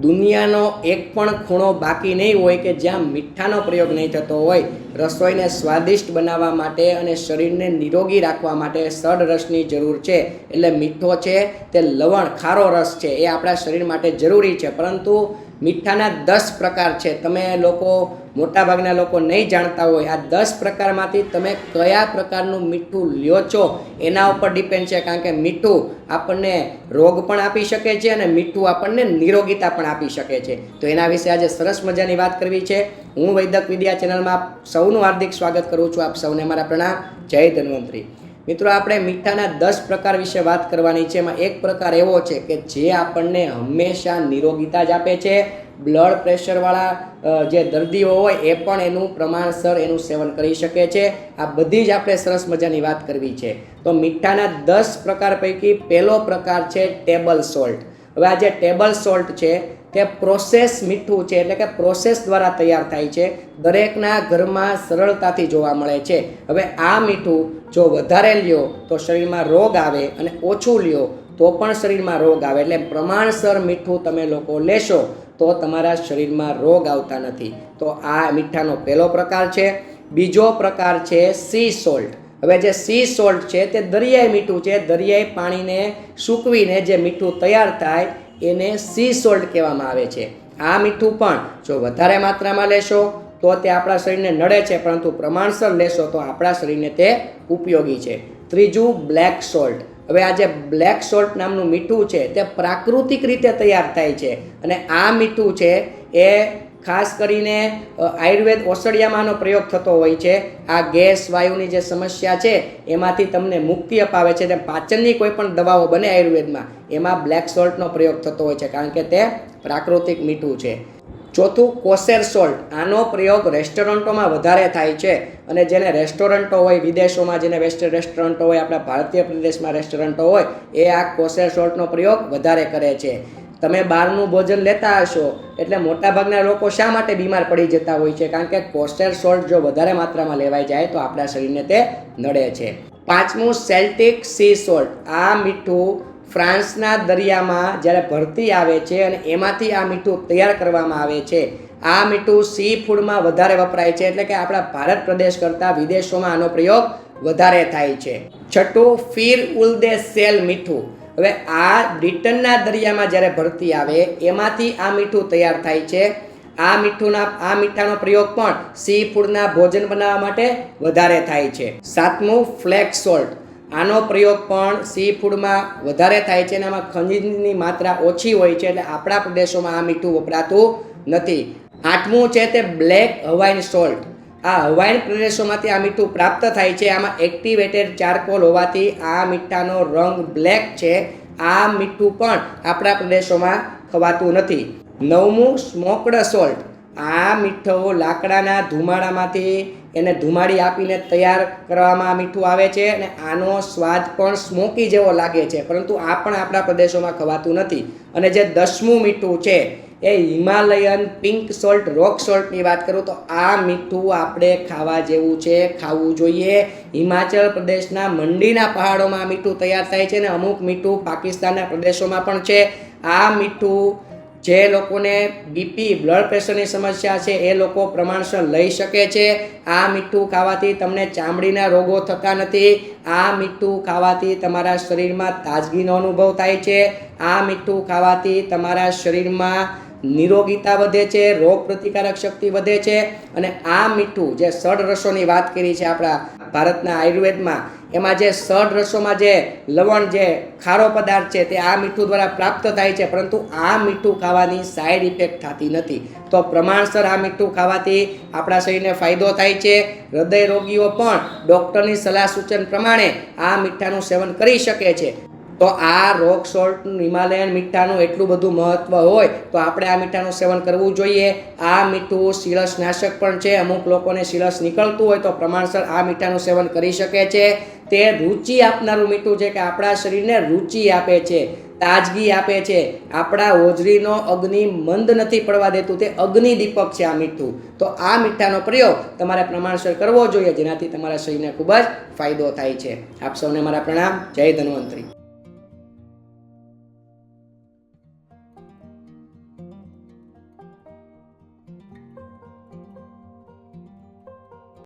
દુનિયાનો એક પણ ખૂણો બાકી નહીં હોય કે જ્યાં મીઠાનો પ્રયોગ નહીં થતો હોય, રસોઈને સ્વાદિષ્ટ બનાવવા માટે અને શરીરને નિરોગી રાખવા માટે સડ રસની જરૂર છે. એટલે મીઠો છે તે લવણ, ખારો રસ છે, એ આપણા શરીર માટે જરૂરી છે. પરંતુ મીઠાના દસ પ્રકાર છે. તમે લોકો, મોટાભાગના લોકો નહીં જાણતા હોય. આ દસ પ્રકારમાંથી તમે કયા પ્રકારનું મીઠું લ્યો છો, એના ઉપર ડિપેન્ડ છે. કારણ કે મીઠું આપણને રોગ પણ આપી શકે છે અને મીઠું આપણને નિરોગીતા પણ આપી શકે છે. તો એના વિશે આજે સરસ મજાની વાત કરવી છે. હું વૈદક વિદ્યા ચેનલમાં સૌનું હાર્દિક સ્વાગત કરું છું. આપ સૌને મારા પ્રણામ. જય ધન્વંતરી. મિત્રો, આપણે મીઠાના દસ પ્રકાર વિશે વાત કરવાની છે. એમાં એક પ્રકાર એવો છે કે જે આપણને હંમેશા નિરોગીતા જ આપે છે. બ્લડ પ્રેશરવાળા જે દર્દીઓ હોય એ પણ એનું પ્રમાણસર એનું સેવન કરી શકે છે. આ બધી જ આપણે સરસ મજાની વાત કરવી છે. તો મીઠાના દસ પ્રકાર પૈકી પહેલો પ્રકાર છે ટેબલ સોલ્ટ હવે આ જે ટેબલ સોલ્ટ છે તે પ્રોસેસ મીઠું છે, એટલે કે પ્રોસેસ દ્વારા તૈયાર થાય છે. દરેકના ઘરમાં સરળતાથી જોવા મળે છે. હવે આ મીઠું જો વધારે લ્યો તો શરીરમાં રોગ આવે અને ઓછું લ્યો તો પણ શરીરમાં રોગ આવે. એટલે પ્રમાણસર મીઠું તમે લોકો લેશો તો તમારા શરીરમાં રોગ આવતા નથી. તો આ મીઠાનો પહેલો પ્રકાર છે. બીજો પ્રકાર છે સી સોલ્ટ હવે જે સી સોલ્ટ છે તે દરિયાઈ મીઠું છે. દરિયાઈ પાણીને સૂકવીને જે મીઠું તૈયાર થાય એને સી સોલ્ટ કહેવામાં આવે છે. આ મીઠું પણ જો વધારે માત્રામાં લેશો તો તે આપણા શરીરને નડે છે, પરંતુ પ્રમાણસર લેશો તો આપણા શરીરને તે ઉપયોગી છે. ત્રીજું બ્લેક સોલ્ટ હવે આ જે બ્લેક સોલ્ટ નામનું મીઠું છે તે પ્રાકૃતિક રીતે તૈયાર થાય છે. અને આ મીઠું છે એ ખાસ કરીને આયુર્વેદ ઓસડિયામાંનો પ્રયોગ થતો હોય છે. આ ગેસ વાયુની જે સમસ્યા છે, એમાંથી તમને મુક્તિ અપાવે છે તે પાચનની કોઈ પણ દવાઓ બને આયુર્વેદમાં, એમાં બ્લેક સોલ્ટનો પ્રયોગ થતો હોય છે. કારણ કે તે પ્રાકૃતિક મીઠું છે. ચોથું કોસેર સોલ્ટ. આનો પ્રયોગ રેસ્ટોરન્ટોમાં વધારે થાય છે અને જેને રેસ્ટોરન્ટો હોય, વિદેશોમાં જેને વેસ્ટર્ન રેસ્ટોરન્ટો હોય, આપણા ભારતીય પ્રદેશમાં રેસ્ટોરન્ટો હોય, એ આ કોસેર સોલ્ટનો પ્રયોગ વધારે કરે છે. તમે બહારનું ભોજન લેતા હશો એટલે મોટાભાગના લોકો શા માટે બીમાર પડી જતા હોય છે? કારણ કે કોસ્ટર સોલ્ટ જો વધારે માત્રામાં લેવાઈ જાય તો આપણા શરીરને તે નડે છે. પાંચમું સેલ્ટિક સી સોલ્ટ. આ મીઠું ફ્રાન્સના દરિયામાં જ્યારે ભરતી આવે છે અને એમાંથી આ મીઠું તૈયાર કરવામાં આવે છે, આ મીઠું સી ફૂડમાં વધારે વપરાય છે એટલે કે આપણા ભારત પ્રદેશ કરતાં વિદેશોમાં આનો પ્રયોગ વધારે થાય છે. છઠ્ઠું, ફીર ઉલદે સેલ મીઠું. હવે આ બ્રિટનના દરિયામાં જ્યારે ભરતી આવે, એમાંથી આ મીઠું તૈયાર થાય છે. આ મીઠુંના, આ મીઠાનો પ્રયોગ પણ સી ફૂડના ભોજન બનાવવા માટે વધારે થાય છે. સાતમું ફ્લેક સોલ્ટ આનો પ્રયોગ પણ સી ફૂડમાં વધારે થાય છે અને આમાં ખનિજની માત્રા ઓછી હોય છે એટલે આપણા પ્રદેશોમાં આ મીઠું વપરાતું નથી. આઠમું છે તે બ્લેક હવાઈન સોલ્ટ આ હવાઈન પ્રદેશોમાંથી આ મીઠું પ્રાપ્ત થાય છે. આમાં એક્ટિવેટેડ ચારકોલ હોવાથી આ મીઠાનો રંગ બ્લેક છે. આ મીઠું પણ આપણા પ્રદેશોમાં ખવાતું નથી. નવમું સ્મોકડ સોલ્ટ આ મીઠો લાકડાના ધુમાડામાંથી એને ધુમાડી આપીને તૈયાર કરવામાં આ મીઠું આવે છે અને આનો સ્વાદ પણ સ્મોકી જેવો લાગે છે. પરંતુ આ પણ આપણા પ્રદેશોમાં ખવાતું નથી. અને જે દસમું મીઠું છે, એ હિમાલયન પિંક સોલ્ટ, રોક સોલ્ટની વાત કરું તો આ મીઠું આપણે ખાવા જેવું છે, ખાવું જોઈએ. હિમાચલ પ્રદેશના મંડીના પહાડોમાં આ મીઠું તૈયાર થાય છે અને અમુક મીઠું પાકિસ્તાનના પ્રદેશોમાં પણ છે. આ મીઠું જે લોકોને બીપી બ્લડ પ્રેશરની સમસ્યા છે, એ લોકો પ્રમાણસર લઈ શકે છે. આ મીઠું ખાવાથી તમને ચામડીના રોગો થતા નથી. આ મીઠું ખાવાથી તમારા શરીરમાં તાજગીનો અનુભવ થાય છે. આ મીઠું ખાવાથી તમારા શરીરમાં નિરોગીતા વધે છે રોગ પ્રતિકારક શક્તિ વધે છે. અને આ મીઠું, જે સડ રસોની વાત કરી છે આપણા ભારતના આયુર્વેદમાં એમાં જે સઢ રસોમાં જે લવણ જે ખારો પદાર્થ છે તે આ મીઠું દ્વારા પ્રાપ્ત થાય છે, પરંતુ આ મીઠું ખાવાની સાઈડ ઇફેક્ટ થતી નથી. તો પ્રમાણસર આ મીઠું ખાવાથી આપણા શરીરને ફાયદો થાય છે. હૃદય રોગીઓ પણ ડૉક્ટરની સલાહ સૂચન પ્રમાણે આ મીઠાનું સેવન કરી શકે છે. તો આ રોક સોલ્ટ હિમાલયન મીઠાનું એટલું બધું મહત્ત્વ હોય, તો આપણે આ મીઠાનું સેવન કરવું જોઈએ. આ મીઠું શિરસ નાશક પણ છે. અમુક લોકોને શીલસ નીકળતું હોય તો પ્રમાણસર આ મીઠાનું સેવન કરી શકે છે. તે રુચિ આપનારું મીઠું છે કે આપણા શરીરને રુચિ આપે છે, તાજગી આપે છે. આપણા હોજરીનો અગ્નિ મંદ નથી પડવા દેતું, તે અગ્નિ દીપક છે આ મીઠું. તો આ મીઠાનો પ્રયોગ તમારે પ્રમાણસર કરવો જોઈએ, જેનાથી તમારા શરીરને ખૂબ જ ફાયદો થાય છે. આપ સૌને મારા પ્રણામ. જય ધન્વંતરી.